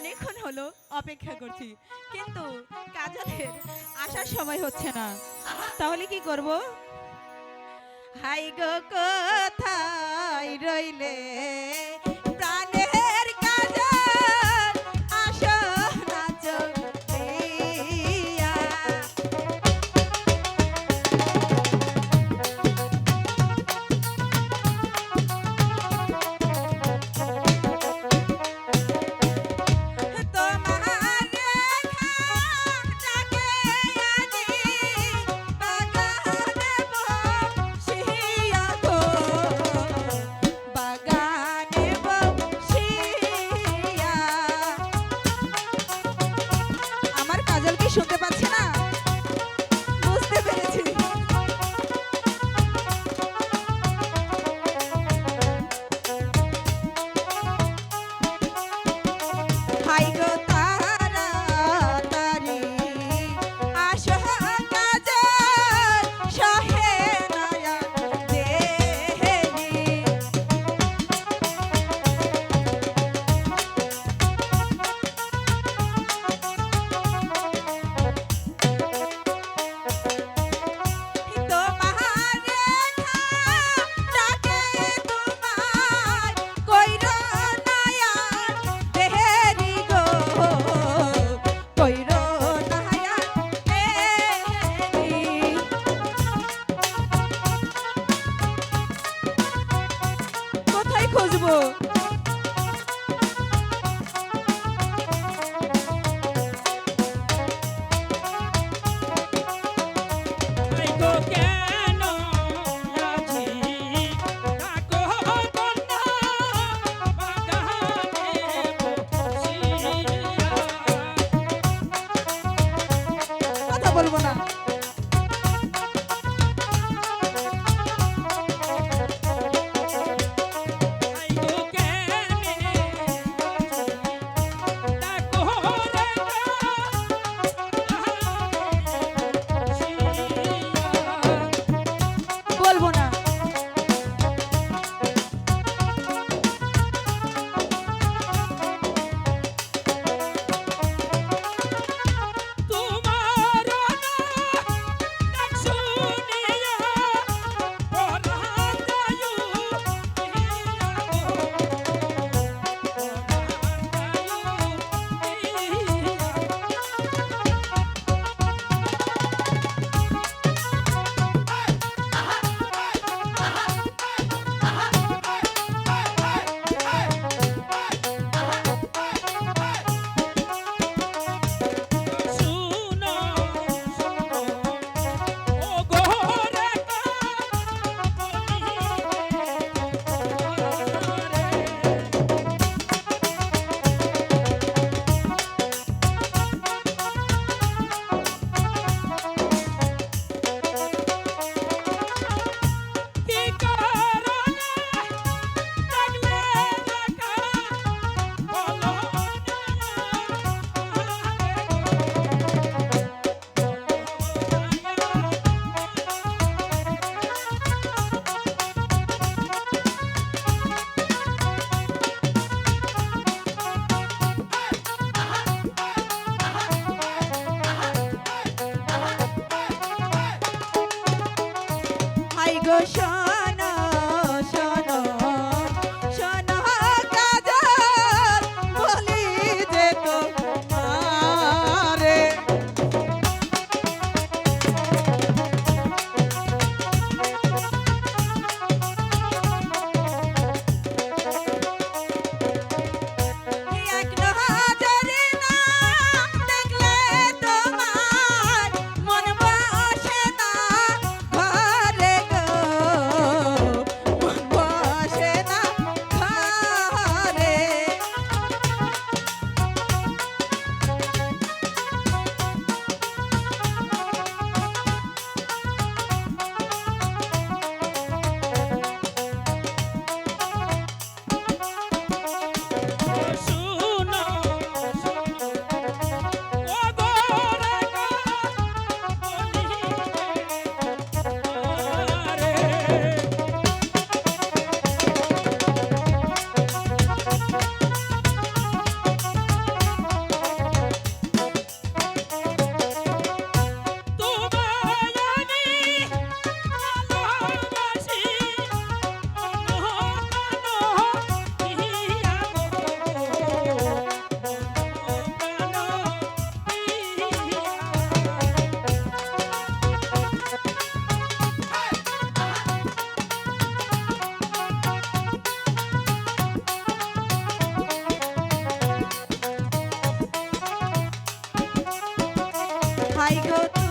অনেকক্ষণ হলো অপেক্ষা করছি। কিন্তু কাজলের আসার সময় হচ্ছে না। তাহলে কি করব? হাই গো, কোথায় রইলে? i'm show. High go